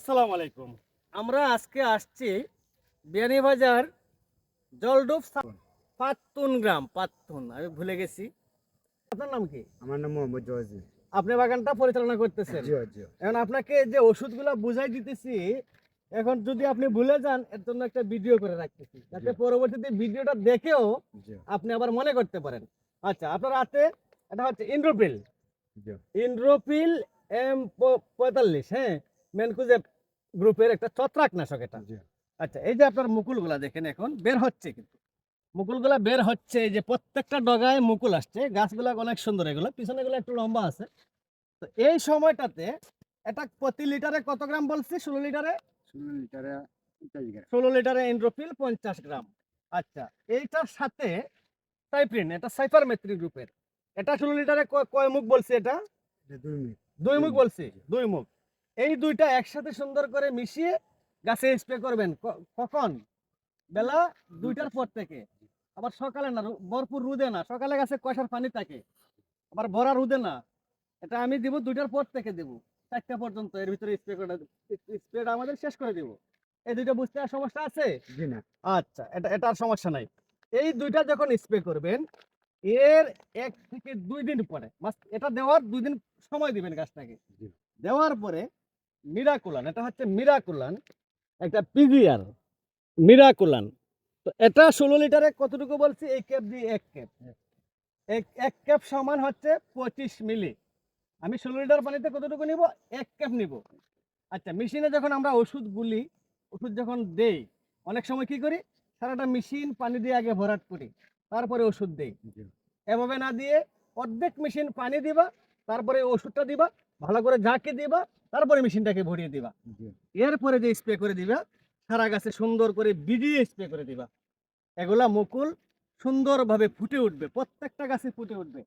আসসালামু আলাইকুম। আমরা আজকে আসছি বিয়ানীবাজার জলডুব পাত্তুন গ্রাম পাত্তুন আমি ভুলে গেছি। আপনার নাম কি? আমার নাম মোহাম্মদ জওয়াজি আপনি বাগানটা পরিচালনা করতেছেন? এখন আপনাকে যে ওষুধগুলো বুঝাই দিতেছি এখন যদি আপনি ভুলে যান এর জন্য একটা ভিডিও করে রাখতেছি। যাতে পরবর্তীতে ভিডিওটা দেখেও আপনি আবার মনে করতে পারেন। আচ্ছা আপনার হাতে এটা হচ্ছে ইন্ড্রোপিল ইন্ড্রোপিল এম পঁয়তাল্লিশ হ্যাঁ? মেনকুজে গ্রুপের একটা ছত্রাকনাশক এটা। আচ্ছা এই যে আপনার মুকুলগুলা দেখেন এখন বের হচ্ছে কিন্তু। মুকুলগুলা বের হচ্ছে এই যে প্রত্যেকটা ডগায় মুকুল আসছে গাছগুলা অনেক সুন্দর এগুলো পিছনে গুলো একটু লম্বা আছে। তো এই সময়টাতে এটা প্রতি লিটারে কত গ্রাম বলছি? ষোলো লিটারে? ষোলো লিটারে ষোলো লিটারে ইন্ড্রোপিল পঞ্চাশ গ্রাম। আচ্ছা এইটার সাথে সাইপ্রিন এটা সাইফার মেট্রি গ্রুপের এটা ষোলো লিটারে কয়- মুখ বলছি এটা? দুই মুখ দুই মুখ। বলছি দুই মুখ। এই দুইটা একসাথে সুন্দর করে মিশিয়ে গাছে স্প্রে করবেন। কখন? বেলা দুইটার পর থেকে। আবার সকালে না ভরপুর রুদে না। সকালে গাছে কষার পানি থাকে। আবার ভরা রুদে না। এটা আমি দিব দুইটার পর থেকে দেব। চারটা পর্যন্ত এর ভিতরে স্প্রে করে স্প্রেটা আমাদের শেষ করে দিব। এই দুইটা বুঝতে আর সমস্যা আছে? জি না। আচ্ছা এটা এটা আর সমস্যা নাই। এই দুইটা যখন স্প্রে করবেন এর এক থেকে দুই দিন পরে এটা দেওয়ার দুই দিন সময় দিবেন গাছটাকে। দেওয়ার পরে মিরাকুলান এটা হচ্ছে মিরাকুলান একটা পিজিআর মিরাকুলান। তো এটা ষোলো লিটারে কতটুকু বলছি? এই ক্যাপ দিয়ে এক ক্যাপ। এক এক ক্যাপ সমান হচ্ছে পঁচিশ মিলি। আমি ষোলো লিটার পানিতে কতটুকু নিব? এক ক্যাপ নিব। আচ্ছা মেশিনে যখন আমরা ওষুধ গুলি ওষুধ যখন দেই অনেক সময় কি করি? সারাটা মেশিন পানি দিয়ে আগে ভরাট করি তারপরে ওষুধ দেই। এভাবে না দিয়ে অর্ধেক মেশিন পানি দিবা তারপরে ওষুধটা দিবা ভালো করে ঝাঁকে দিবা তারপরে মেশিনটাকে ভরিয়ে দিবা। এরপরে যে স্প্রে করে দিবা সারা গাছে সুন্দর করে বিজিয়ে স্প্রে করে দিবা। এগুলা মুকুল সুন্দরভাবে ফুটে উঠবে প্রত্যেকটা গাছে ফুটে উঠবে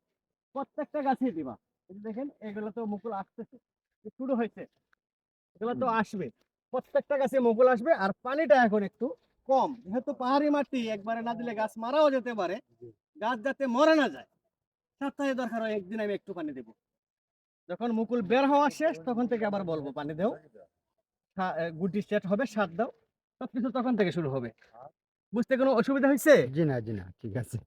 প্রত্যেকটা গাছেই দিবা। দেখেন এগুলো তো মুকুল আসতেছে শুরু হয়েছে। এগুলো তো আসবে প্রত্যেকটা গাছে মুকুল আসবে আর পানিটা এখন একটু কম। যেহেতু পাহাড়ি মাটি একবারে না দিলে গাছ মারাও যেতে পারে। গাছ যাতে মরে না যায় সপ্তাহে দরকার হয় একদিন আমি একটু পানি দেবো। যখন মুকুল বের হওয়া শেষ তখন থেকে আবার বলব পানি দেও। গুটি সেট হবে সার দাও। সবকিছু তখন থেকে শুরু হবে। বুঝতে কোনো অসুবিধা হয়েছে জি না জি না ঠিক আছে।